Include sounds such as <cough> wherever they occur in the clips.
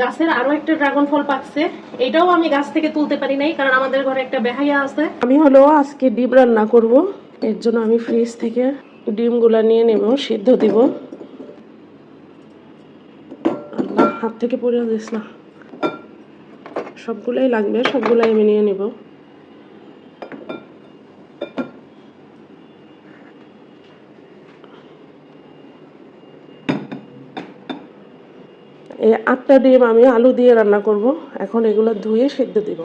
গাছের আরও একটা ড্রাগন ফল এটাও আমি গাছ থেকে তুলতে পারি নাই, কারণ আমাদের ঘরে একটা বেহাইয়া আছে। আমি হলো আজকে ডিম রান্না করব, এর জন্য আমি ফ্রিজ থেকে ডিমগুলা নিয়ে নেব, সিদ্ধ দিব। হাত থেকে পড়ে দিস না। সবগুলাই লাগবে, সবগুলাই আমি নিয়ে নেব। এই আটটা ডিম আমি আলু দিয়ে রান্না করব। এখন এগুলো ধুয়ে সেদ্ধ দিব।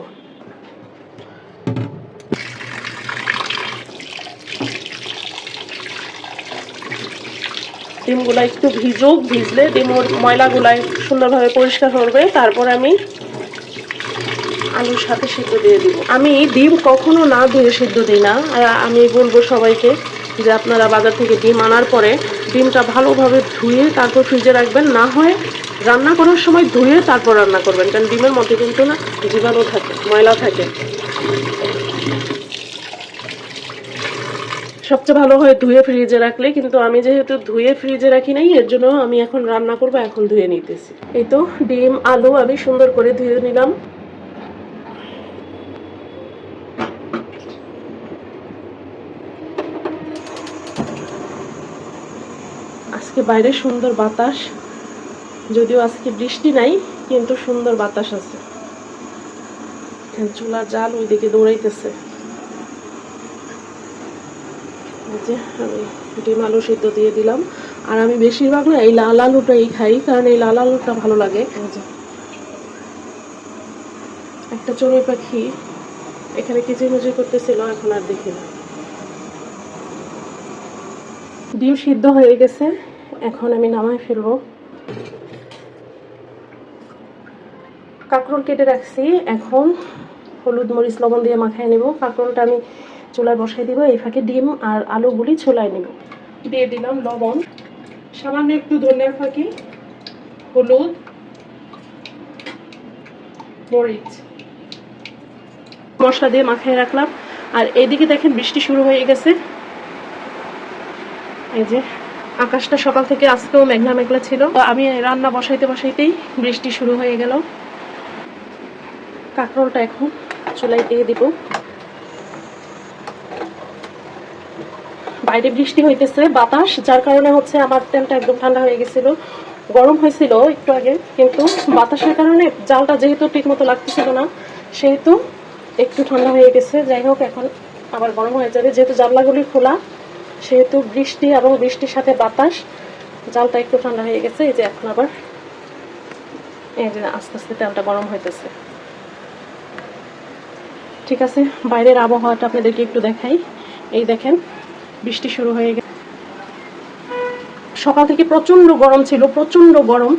ডিমগুলো একটু ভিজুক, ভিজলে ডিমের ময়লাগুলাই সুন্দরভাবে পরিষ্কার করবে। তারপর আমি আলুর সাথে সিদ্ধ দিয়ে দিব। আমি ডিম কখনো না ধুয়ে সিদ্ধ দিই না। আমি বলব সবাইকে যে আপনারা বাজার থেকে ডিম আনার পরে ডিমটা ভালোভাবে ধুয়ে তারপর ফ্রিজে রাখবেন। না হয় রান্না করার সময় ধুয়ে তারপর রান্না করবেন, কারণ ডিমের মধ্যে কিন্তু না জীবাণু থাকে, ময়লা থাকে। সবচেয়ে ভালো হয় ধুয়ে ফ্রিজে রাখলে, কিন্তু আমি যেহেতু ধুয়ে ফ্রিজে রাখি নাই, এর জন্য আমি এখন রান্না করব, এখন ধুয়ে নিতেছি। এই তো ডিম, আলু আমি সুন্দর করে ধুয়ে নিলাম। আজকে বাইরে সুন্দর বাতাস। যদিও আজকে বৃষ্টি নাই, কিন্তু সুন্দর বাতাস আছে। চুলার জাল ওইদিকে দৌড়াইতেছে। আমি ডিম আলু সিদ্ধ দিয়ে দিলাম। আর আমি বেশিরভাগ না এই লাল আলুটাই খাই, কারণ এই লাল আলুটা ভালো লাগে। একটা চড়ুই পাখি এখানে কিচিরমিচির করতেছিল, এখন আর দেখি না। ডিম সিদ্ধ হয়ে গেছে, এখন আমি নামাই ফেলব। কাঁকরোল কেটে রাখছি। এখন হলুদ মরিচ, লবণ দিয়ে মাখায় নেব। কাঁকরোলটা আমি চুলায় বসাই দিব, এই ফাঁকে ডিম আর আলুগুলি ছোলায় নেব। দিয়ে দিলাম লবণ। সামান্য একটু ধনিয়া ফাঁকি হলুদ, মরিচ। মশলা দিয়ে মাখায় রাখলাম। আর এইদিকে দেখেন বৃষ্টি শুরু হয়ে গেছে। এই যে, আকাশটা সকাল থেকে আজকেও মেঘলা মেঘলা ছিল আমি রান্না বসাইতে বসাইতেই বৃষ্টি শুরু হয়ে গেল। কাঁকরোলটা এখন চুলাই দিয়ে দিব। বাইরে বৃষ্টি হইতেছে, বাতাস, যার কারণে হচ্ছে আমার তেলটা একদম ঠান্ডা হয়ে গেছিল। গরম হয়েছিল একটু আগে, কিন্তু বাতাসের কারণে জালটা যেহেতু ঠিক মতো লাগতেছিল না, সেহেতু একটু ঠান্ডা হয়ে গেছে। যাই হোক, এখন আবার গরম হয়ে যাবে। যেহেতু জানলাগুলি খোলা, সেহেতু বৃষ্টি এবং বৃষ্টির সাথে বাতাস, জালটা একটু ঠান্ডা হয়ে গেছে। এই যে এখন আবার এই যে আস্তে আস্তে তেলটা গরম হইতেছে। ঠিক আছে, বাইরের আবহাওয়াটা আপনাদেরকে একটু দেখাই। এই দেখেন, বৃষ্টি শুরু হয়ে গেছে। সকাল থেকে প্রচণ্ড গরম ছিল প্রচণ্ড গরম।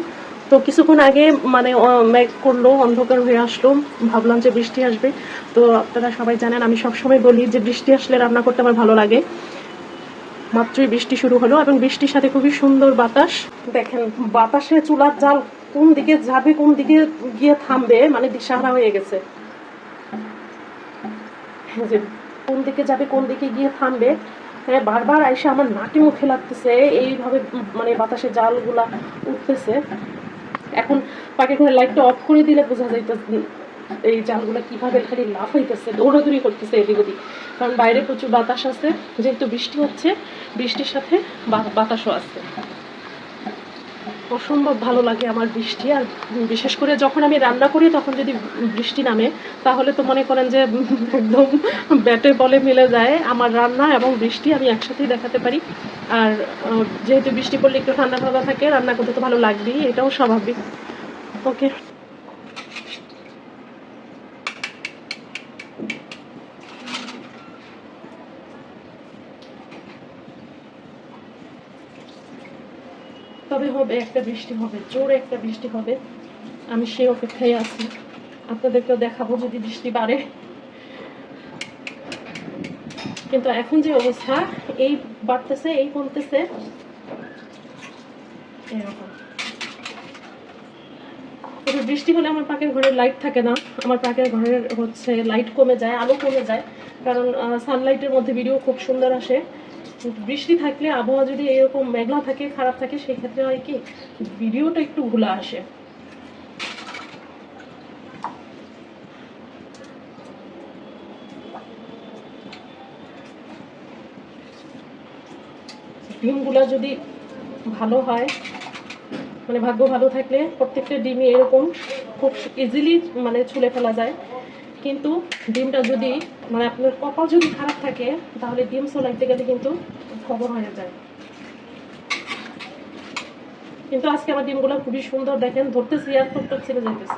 তো কিছুক্ষণ আগে মানে মেঘ করল, অন্ধকার হয়ে আসলো। ভাবলাম যে বৃষ্টি আসবে। তো আপনারা সবাই জানেন, আমি সবসময় বলি যে বৃষ্টি আসলে রান্না করতে আমার ভালো লাগে। মাত্রই বৃষ্টি শুরু হলো এবং বৃষ্টির সাথে খুবই সুন্দর বাতাস। দেখেন, বাতাসে চুলার জাল কোন দিকে যাবে, কোন দিকে গিয়ে থামবে মানে দিশাহারা হয়ে গেছে। যে কোন দিকে যাবে, কোন দিকে গিয়ে থামবে। হ্যাঁ বারবার আইসে আমার নাকে মুখে লাগতেছে, এইভাবে মানে বাতাসে জালগুলা উঠতেছে। এখন পাকে করে লাইটটা অফ করে দিলে বোঝা যাইতেছে এই জালগুলা কীভাবে খালি লাফ হইতেছে, দৌড়াদৌড়ি করতেছে এদিক ওদিক। কারণ বাইরে প্রচুর বাতাস আছে, যেহেতু বৃষ্টি হচ্ছে, বৃষ্টির সাথে বাতাসও আছে। অসম্ভব ভালো লাগে আমার বৃষ্টি। আর বিশেষ করে যখন আমি রান্না করি, তখন যদি বৃষ্টি নামে, তাহলে তো মনে করেন যে <laughs> একদম ব্যাটে বলে মিলে যায়। আমার রান্না এবং বৃষ্টি আমি একসাথেই দেখাতে পারি। আর যেহেতু বৃষ্টি পড়লে একটু ঠান্ডা ঠান্ডা থাকে, রান্না করতে তো ভালো লাগবেই, এটাও স্বাভাবিক। ওকে। তবে হবে, একটা বৃষ্টি হবে, জোরে একটা বৃষ্টি হবে। আমি সেই অপেক্ষায় আছি। আপনাদেরকেও দেখাবো যদি বৃষ্টি বাড়ে। কিন্তু এখন যে অবস্থা, এই বাড়তেছে, এই কমতেছে, এরকম। বৃষ্টি হলে আমার পাকের ঘরের লাইট থাকে না। আমার পাকের ঘরের হচ্ছে লাইট কমে যায়, আলো কমে যায়। কারণ সানলাইটের মধ্যে ভিডিও খুব সুন্দর আসে। বৃষ্টি থাকলে আবহাওয়া যদি এরকম মেঘলা থাকে, খারাপ থাকে, সেক্ষেত্রে হয় কি, ভিডিওটা একটু ঘোলা আসে। ডিমগুলা যদি ভালো হয় মানে ভাগ্য ভালো থাকলে প্রত্যেকটা ডিমই এরকম খুব ইজিলি মানে ছুলে ফেলা যায়। কিন্তু ডিমটা যদি মানে আপনার কপাল যদি খারাপ থাকে, তাহলে ডিম সোলাইতে গেলে কিন্তু খবর হয়ে যায় কিন্তু আজকে আমার ডিমগুলো খুবই সুন্দর, দেখেন, ধরতেছি আর টুকটাক ছেড়ে যাইতেছে।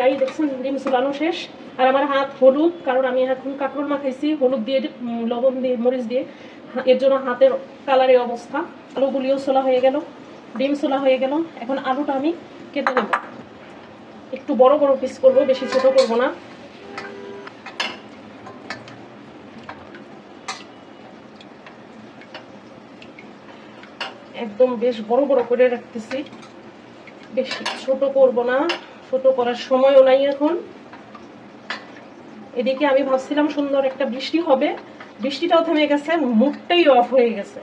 গাই দেখছেন, ডিম চুলানো শেষ। আর আমার হাত হলুদ, কারণ আমি এখন কাঁকরোল মাখাইছি, হলুদ দিয়ে, লবণ দিয়ে, মরিচ দিয়ে। এর জন্য হাতের কালারের অবস্থা। আলুগুলিও সোলা হয়ে গেল, ডিম সোলা হয়ে গেল। এখন আলুটা আমি কেটে নেব। একটু বড় বড় পিস করব, বেশি ছোট করব না। একদম বেশ বড় বড় করে রাখতেছি। বেশি ছোট করব না। ছোট করার সময়ও নাই এখন। এদিকে আমি ভাবছিলাম সুন্দর একটা বৃষ্টি হবে। বৃষ্টিটাও থেমে গেছে, মুখটাই অফ হয়ে গেছে।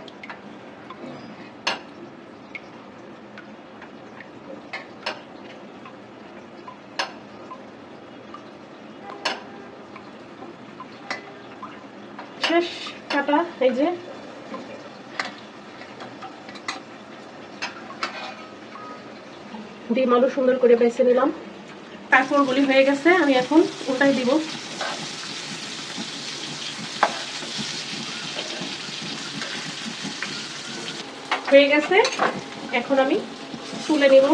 শেষ কাটা, এই যে। ডিম আলু সুন্দর করে বেছে নিলাম। কাঁকড়গুলি হয়ে গেছে, আমি এখন উল্টাই দিব। হয়ে গেছে, এখন আমি তুলে নিব।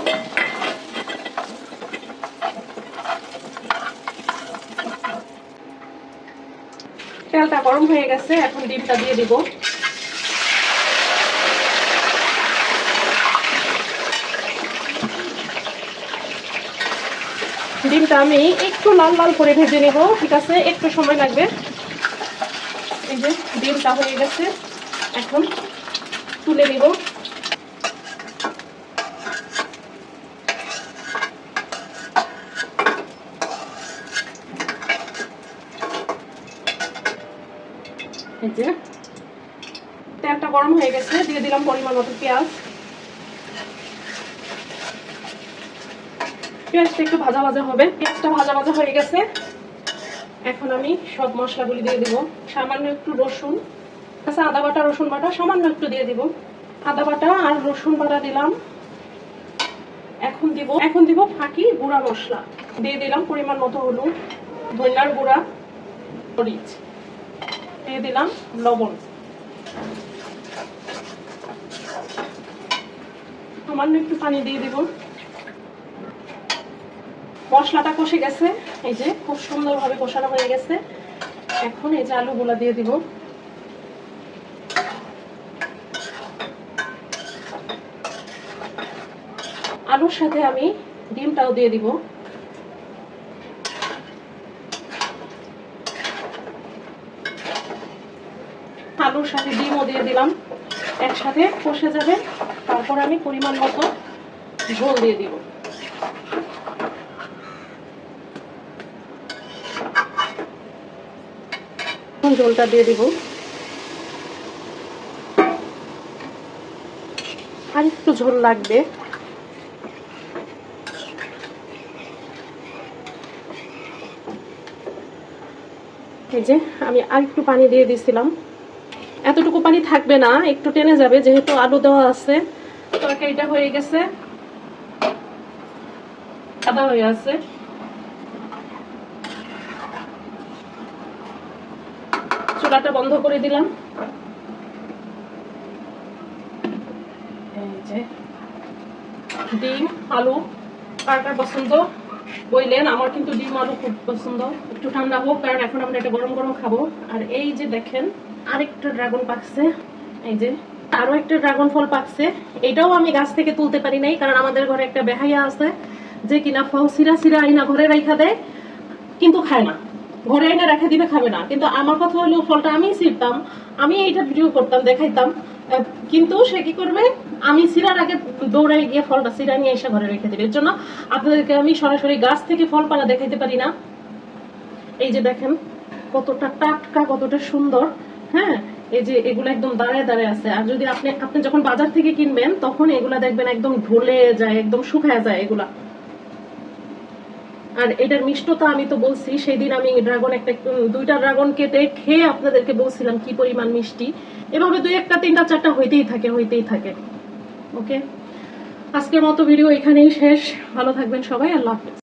তেলটা গরম হয়ে গেছে, এখন ডিমটা দিয়ে দিব। ডিমটা আমি একটু লাল লাল করে ভেজে নেব, ঠিক আছে? একটু সময় লাগবে। এই যে ডিমটা হয়ে গেছে, এখন তুলে নিব। তেলটা গরম হয়ে গেছে, দিয়ে দিলাম পরিমাণ মতো পেঁয়াজ। পেঁয়াজটা একটু ভাজা ভাজা হবে, পেঁয়াজটা ভাজা ভাজা হয়ে গেছে। এখন আমি সব মশলাগুলি দিয়ে দিব। সামান্য একটু রসুন আচ্ছা আদা বাটা, রসুন বাটা সামান্য একটু দিয়ে দিব। আদা বাটা আর রসুন বাটা দিলাম। এখন দিব এখন দিব ফাঁকি গুঁড়া মশলা। দিয়ে দিলাম পরিমাণ মতো হলুদ, ধনিয়ার গুঁড়া, মরিচ। দিয়ে দিলাম লবণ। সামান্য একটু পানি দিয়ে দিব। মশলাটা কষে গেছে। এই যে খুব সুন্দরভাবে কষানো হয়ে গেছে। এখন এই যে আলুগুলা দিয়ে দিব। আলুর সাথে আমি ডিমটাও দিয়ে দিব। আলুর সাথে ডিমও দিয়ে দিলাম। একসাথে কষে যাবে। তারপর আমি পরিমাণ মতো ঝোল দিয়ে দিব। এখন ঝোলটা দিয়ে দিব। আর একটু ঝোল লাগবে। এই যে, আমি আর একটু পানি দিয়ে দিয়েছিলাম এতটুকু পানি থাকবে না, একটু টেনে যাবে, যেহেতু আলু দেওয়া আছে। তরকারিটা হয়ে গেছে। আদা হয়ে আছে। চুলাটা বন্ধ করে দিলাম। ডিম, আলু, কার পছন্দ? বললেন আমার কিন্তু ডিম, আলু খুব পছন্দ। একটু ঠান্ডা হোক, কারণ এখন আমরা এটা গরম গরম খাব। আর এই যে দেখেন, আরেকটা ড্রাগন পাকছে। এই যে, আরও একটা ড্রাগন ফল পাকছে। এটাও আমি গাছ থেকে তুলতে পারি নাই, কারণ আমাদের ঘরে একটা বেহাইয়া আছে যে কিনা ফল সিরা সিরা আইনা ঘরে রাইখা দেয়, কিন্তু খায় না। ঘরে এনে রেখে দিবে, খাবে না। কিন্তু আমার কথা হলো, ফলটা আমি ছিঁড়তাম। আমি এইটা ভিডিও করতাম, দেখাইতাম। কিন্তু সে কি করবে? আমি সিরার আগে দৌড়াই গিয়ে ফলটা সিরা নিয়ে এসে ঘরে রেখে দেবে। এর জন্য আপনাদেরকে আমি সরাসরি গাছ থেকে ফল পাড়া দেখাইতে পারি না। এই যে দেখেন, কতটা টাটকা, কতটা সুন্দর। হ্যাঁ এই যে এগুলো একদম দাঁড়ায় দাঁড়ায় আছে। আর যদি আপনি আপনি যখন বাজার থেকে কিনবেন, তখন এগুলা দেখবেন একদম ঢলে যায়, একদম শুকায় যায় এগুলা। আর এটার মিষ্টতা আমি তো বলছি, সেদিন আমি ড্রাগন একটা দুইটা ড্রাগন কেটে খেয়ে আপনাদেরকে বলছিলাম কি পরিমাণ মিষ্টি। এভাবে দুই একটা, তিনটা, চারটা হইতেই থাকে হইতেই থাকে। ওকে আজকের মতো ভিডিও এখানেই শেষ। ভালো থাকবেন সবাই, আল্লাহ হাফেজ।